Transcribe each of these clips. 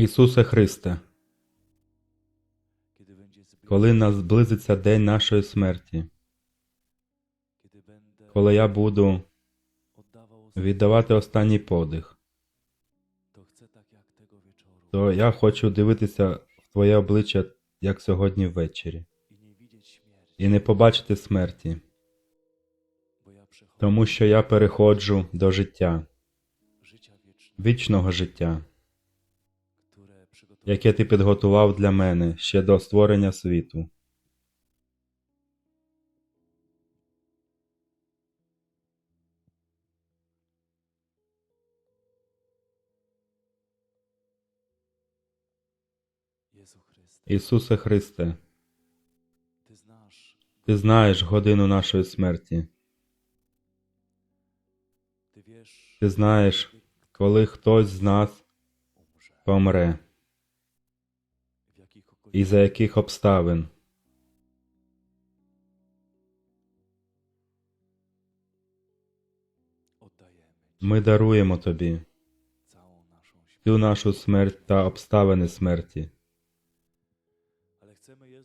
Ісусе Христе, коли наблизиться день нашої смерті, коли я буду віддавати останній подих, то я хочу дивитися в Твоє обличчя, як сьогодні ввечері, і не побачити смерті, тому що я переходжу до життя, вічного життя, яке ти підготував для мене ще до створення світу. Ісусе Христе, ти знаєш годину нашої смерті. Ти знаєш, коли хтось з нас помре і за яких обставин. Ми даруємо тобі всю нашу смерть та обставини смерті.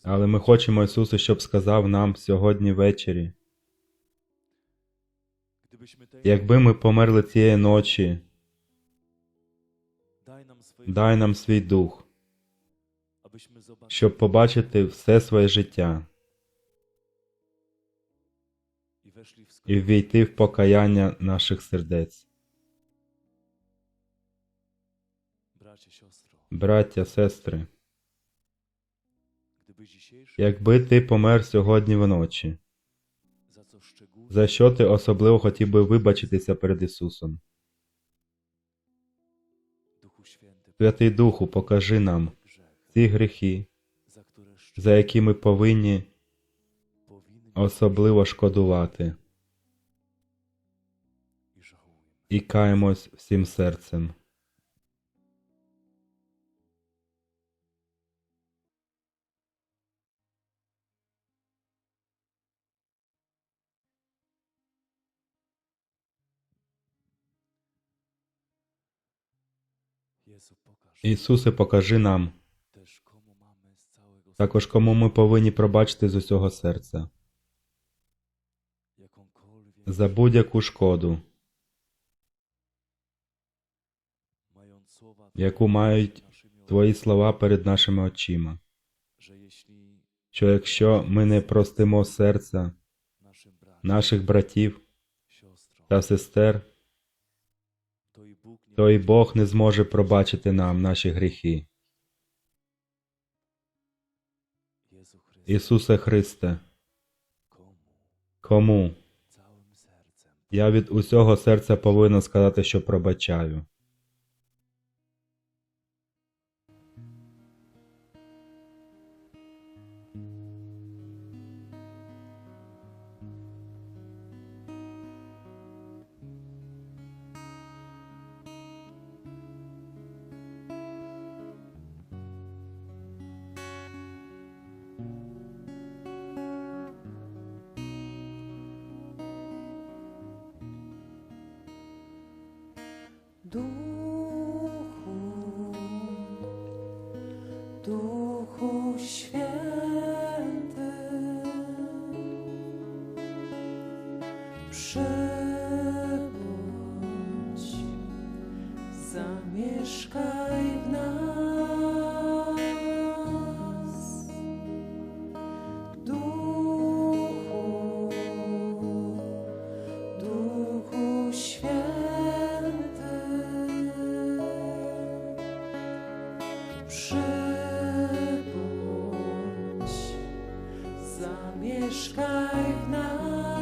Але ми хочемо, Ісусе, щоб сказав нам сьогодні ввечері, якби ми померли цієї ночі, дай нам свій дух, щоб побачити все своє життя. І ввійти в покаяння наших сердець. Браття, сестри, якби ти помер сьогодні вночі, за що ти особливо хотів би вибачитися перед Ісусом? Святий Духу, покажи нам ці гріхи, за які ми повинні особливо шкодувати, і каємось всім серцем. Ісусе, покажи нам також, кому ми повинні пробачити з усього серця за будь-яку шкоду, яку мають Твої слова перед нашими очима, що якщо ми не простимо серця наших братів та сестер, то і Бог не зможе пробачити нам наші гріхи. Ісусе Христе, кому я від усього серця повинен сказати, що пробачаю. 独孤仙。Zamieszkaj w nas.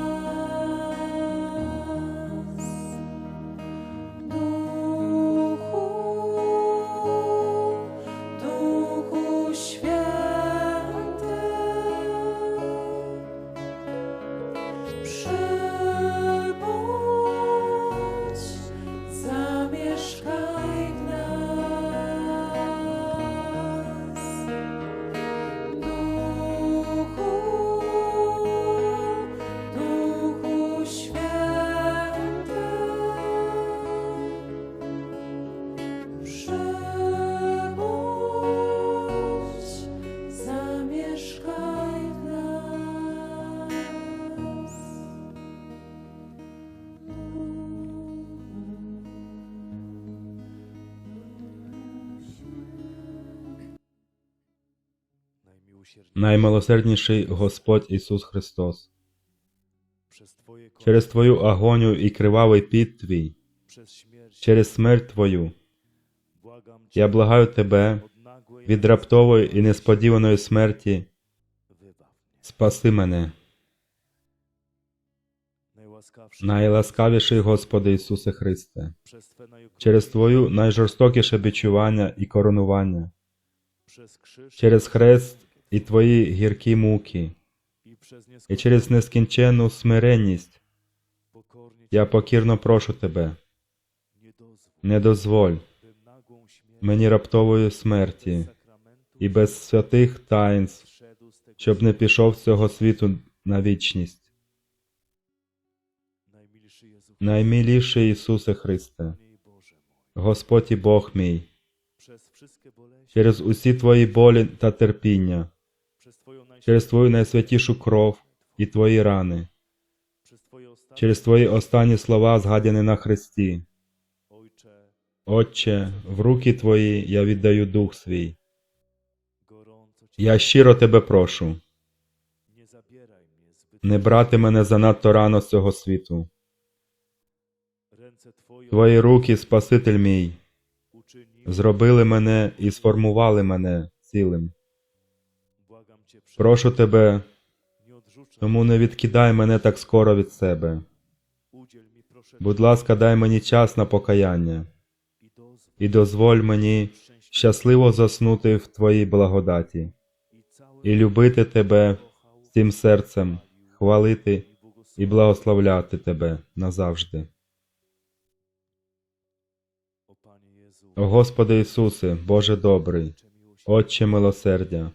Наймилосердніший Господь Ісус Христос. Через Твою агонію і кривавий піт Твій, через смерть Твою, я благаю Тебе від раптової і несподіваної смерті, спаси мене. Найласкавіший Господи Ісусе Христе, через Твою найжорстокіше бичування і коронування, через хрест і Твої гіркі муки, і через нескінченну смиренність я покірно прошу Тебе, не дозволь мені раптової смерті і без святих таїнств, щоб не пішов з цього світу на вічність. Наймиліший Ісусе Христе, Господь і Бог мій, через усі Твої болі та терпіння, через Твою найсвятішу кров і Твої рани, через Твої останні слова, згадяні на Христі. Отче, в руки Твої я віддаю дух свій. Я щиро Тебе прошу, не брати мене занадто рано з цього світу. Твої руки, Спаситель мій, зробили мене і сформували мене цілим. Прошу Тебе, тому не відкидай мене так скоро від себе. Будь ласка, дай мені час на покаяння і дозволь мені щасливо заснути в Твоїй благодаті і любити Тебе всім серцем, хвалити і благословляти Тебе назавжди. О Господи Ісусе, Боже добрий, Отче милосердя,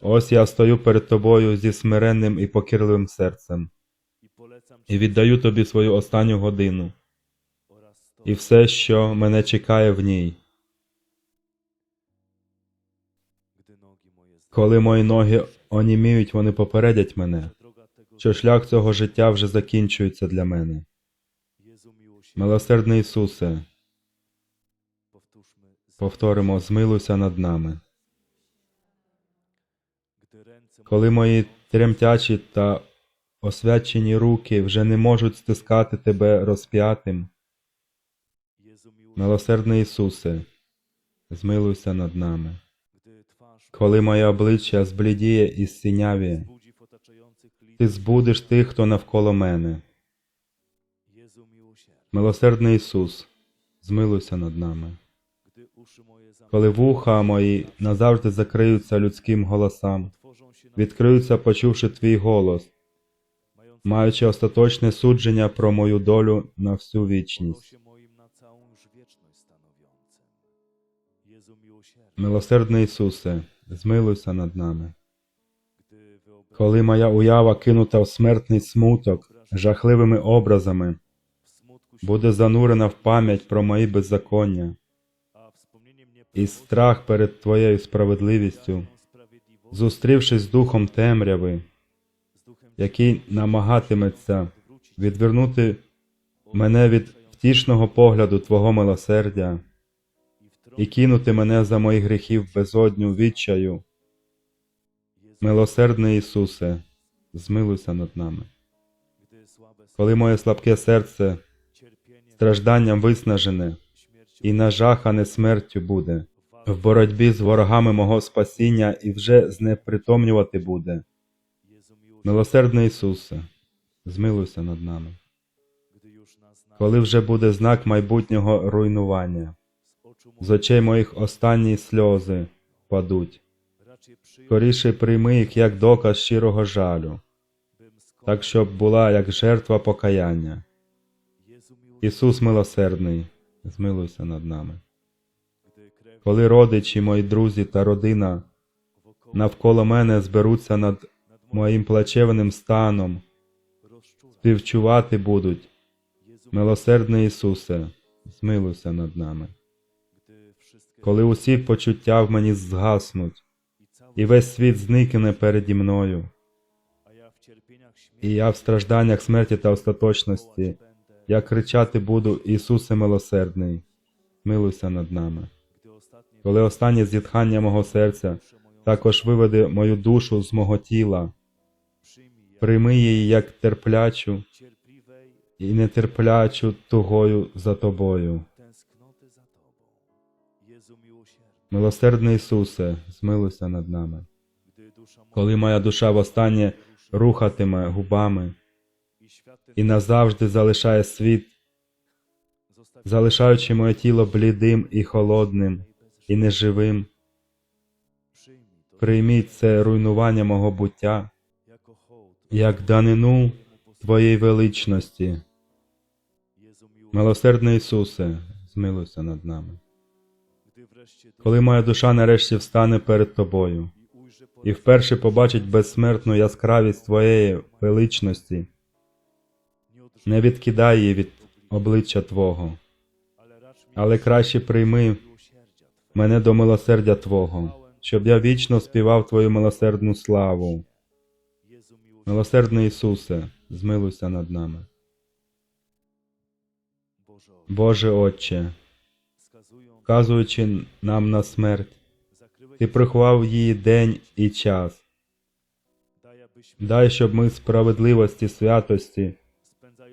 ось я стою перед Тобою зі смиренним і покірливим серцем і віддаю Тобі свою останню годину і все, що мене чекає в ній. Коли мої ноги оніміють, вони попередять мене, що шлях цього життя вже закінчується для мене. Милосердний Ісусе, повторимо, змилуйся над нами. Коли мої тремтячі та освячені руки вже не можуть стискати тебе розп'ятим, милосердний Ісусе, змилуйся над нами. Коли моє обличчя зблідіє і lidz, ти збудиш тих, хто навколо мене. Милосердний Ісус, змилуйся над нами. Коли вуха мої назавжди закриються людським голосам, відкриються, почувши твій голос, маючи остаточне судження про мою долю на всю вічність. Милосердний Ісусе, змилуйся над нами. Коли моя уява кинута в смертний смуток жахливими образами, буде занурена в пам'ять про мої беззаконня і страх перед Твоєю справедливістю, зустрівшись з духом темряви, який намагатиметься відвернути мене від втішного погляду Твого милосердя і кинути мене за мої гріхів безодню відчаю. Милосердний Ісусе, змилуйся над нами. Коли моє слабке серце стражданням виснажене і нажахане смертю буде, в боротьбі з ворогами мого спасіння і вже знепритомнювати буде. Милосердний Ісусе, змилуйся над нами. Коли вже буде знак майбутнього руйнування, з очей моїх останні сльози падуть. Скоріше прийми їх як доказ щирого жалю, так щоб була як жертва покаяння. Ісус милосердний, змилуйся над нами. Коли родичі, мої друзі та родина навколо мене зберуться над моїм плачевним станом, співчувати будуть. Милосердний Ісусе, змилуйся над нами. Коли усі почуття в мені згаснуть, і весь світ зникне переді мною, і я в стражданнях смерті та остаточності, я кричати буду, Ісусе милосердний, змилуйся над нами. Коли останнє зітхання мого серця Також виведи мою душу з мого тіла, прийми її як терплячу і нетерплячу тугою за тобою. Милосердний Ісусе, змилуйся над нами. Коли моя душа востаннє рухатиме губами і назавжди залишає світ, залишаючи моє тіло блідим і холодним і неживим, прийміть це руйнування мого буття як данину Твоєї величності. Милосердний Ісусе, змилуйся над нами. Коли моя душа нарешті встане перед Тобою і вперше побачить безсмертну яскравість Твоєї величності, не відкидай її від обличчя Твого, але краще прийми. Мене до милосердя Твого, щоб я вічно співав Твою милосердну славу. Милосердний Ісусе, змилуйся над нами. Боже Отче, вказуючи нам на смерть, Ти приховав її день і час. Дай, щоб ми справедливості, святості,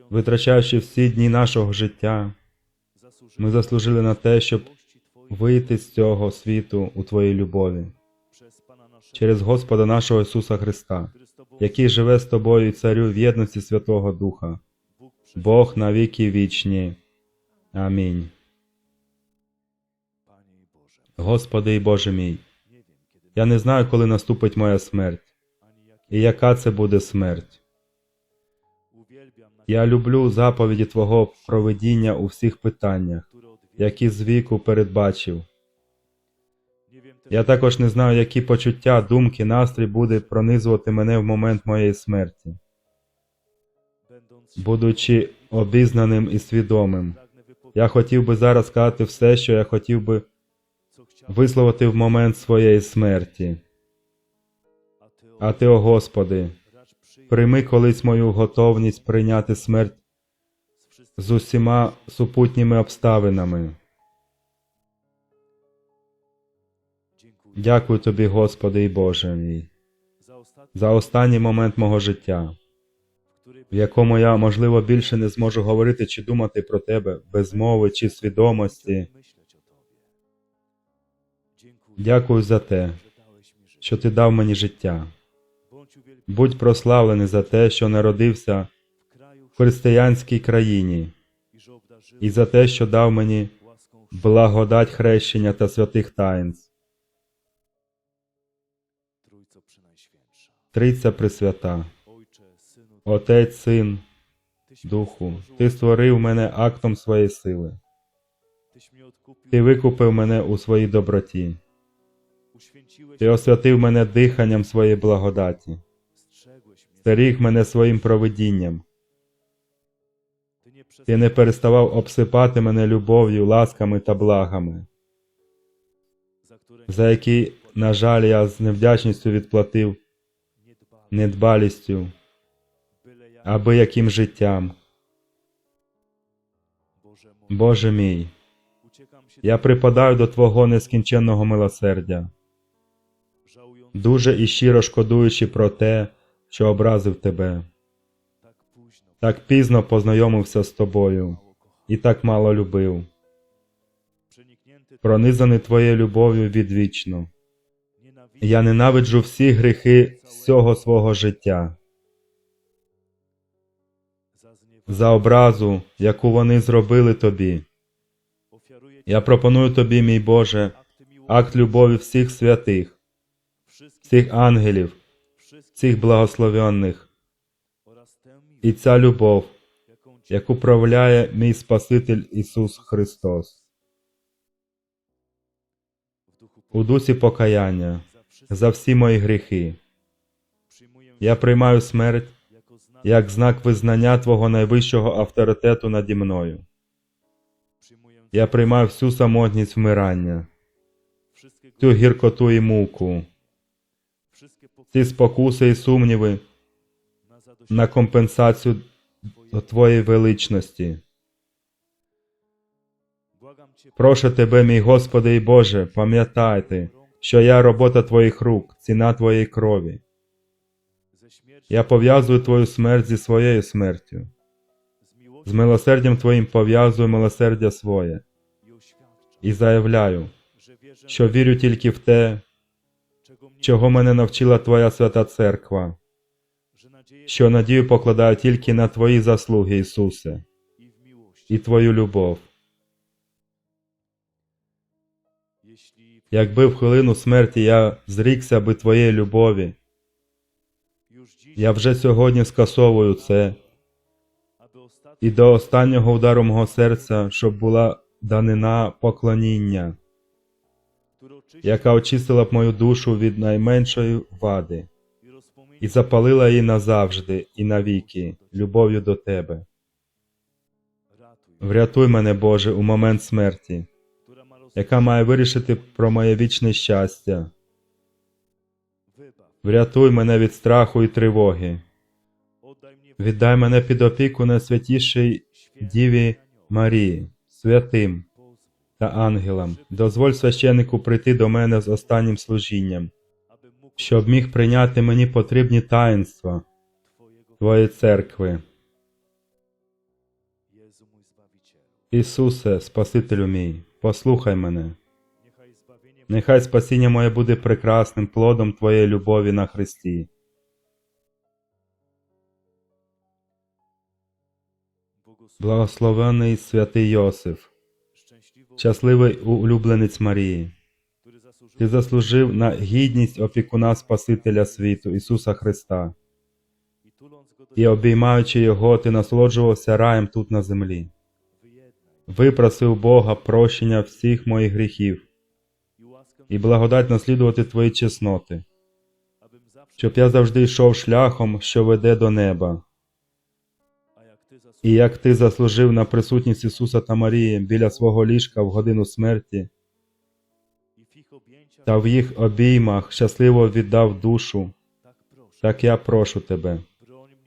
витрачаючи всі дні нашого життя, ми заслужили на те, щоб вийти з цього світу у Твоїй любові через Господа нашого Ісуса Христа, який живе з тобою і царю в єдності Святого Духа, Бог на віки вічні. Амінь. Господи і Боже мій, я не знаю, коли наступить моя смерть, і яка це буде смерть. Я люблю заповіді Твого проведіння у всіх питаннях. Які з віку передбачив. Я також не знаю, які почуття, думки, настрій буде пронизувати мене в момент моєї смерті, будучи обізнаним і свідомим. Я хотів би зараз сказати все, що я хотів би висловити в момент своєї смерті. А ти, о Господи, прийми колись мою готовність прийняти смерть з усіма супутніми обставинами. Дякую тобі, Господи і Боже мій, за останній момент мого життя. в якому я, можливо, більше не зможу говорити чи думати про тебе без мови чи свідомості. Дякую за те, що ти дав мені життя. Будь прославлений за те, що народився християнській країні, і за те, що дав мені благодать хрещення та святих таїнств. Триця Пресвята, Отець, Син, Духу, Ти створив мене актом своєї сили. Ти викупив мене у своїй доброті. Ти освятив мене диханням своєї благодаті, стеріг мене своїм провидінням. Ти не переставав обсипати мене любов'ю, ласками та благами, за які, на жаль, я з невдячністю відплатив недбалістю, аби яким життям. Боже мій, я припадаю до Твого нескінченного милосердя, дуже і щиро шкодуючи про те, що образив Тебе, так пізно познайомився з Тобою і так мало любив, пронизаний Твоєю любов'ю відвічно. Я ненавиджу всі гріхи всього свого життя. за образу, яку вони зробили тобі. Я пропоную тобі, мій Боже, акт любові всіх святих, всіх ангелів, всіх благословенних, і ця любов, яку правляє мій Спаситель Ісус Христос. У дусі покаяння за всі мої гріхи. Я приймаю смерть як знак визнання Твого найвищого авторитету наді мною. Я приймаю всю самотність вмирання, всю гіркоту і муку, всі спокуси і сумніви на компенсацію Твоєї величності. Прошу тебе, мій Господи і Боже, пам'ятайте, що я робота твоїх рук, ціна твоєї крові. Я пов'язую твою смерть зі своєю смертю. З милосердям твоїм пов'язую милосердя своє і заявляю, що вірю тільки в те, чого мене навчила Твоя свята церква, що надію покладаю тільки на Твої заслуги, Ісусе, і Твою любов. Якби в хвилину смерті я зрікся би Твоєї любові, я вже сьогодні скасовую це, і до останнього удару мого серця, щоб була данина поклоніння, яка очистила б мою душу від найменшої вади і запалила її назавжди і навіки любов'ю до Тебе. Врятуй мене, Боже, у момент смерті, яка має вирішити про моє вічне щастя. Врятуй мене від страху і тривоги. Віддай мене під опіку найсвятішій Діві. Марії, святим та ангелам. Дозволь священнику прийти до мене з останнім служінням, щоб міг прийняти мені потрібні таїнства Твоєї церкви. Ісусе, Спасителю мій, послухай мене. Нехай спасіння моє буде прекрасним плодом Твоєї любові на Христі. Благословений святий Йосиф, щасливий улюбленець Марії. Ти заслужив на гідність опікуна Спасителя світу Ісуса Христа, і обіймаючи Його, ти насолоджувався раєм тут на землі. Випросив Бога прощення всіх моїх гріхів і благодать наслідувати Твої чесноти, щоб я завжди йшов шляхом, що веде до неба. І як ти заслужив на присутність Ісуса та Марії біля свого ліжка в годину смерті, та в їх обіймах щасливо віддав душу, так я прошу тебе.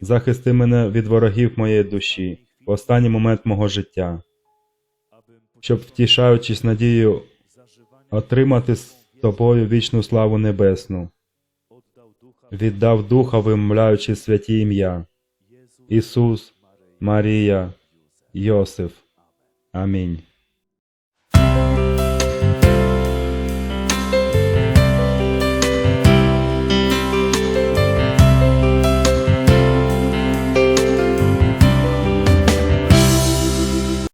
Захисти мене від ворогів моєї душі в останній момент мого життя, щоб, втішаючись надією, отримати з тобою вічну славу небесну, віддав духа, вимовляючи святі ім'я Ісус, Марія, Йосиф. Амінь.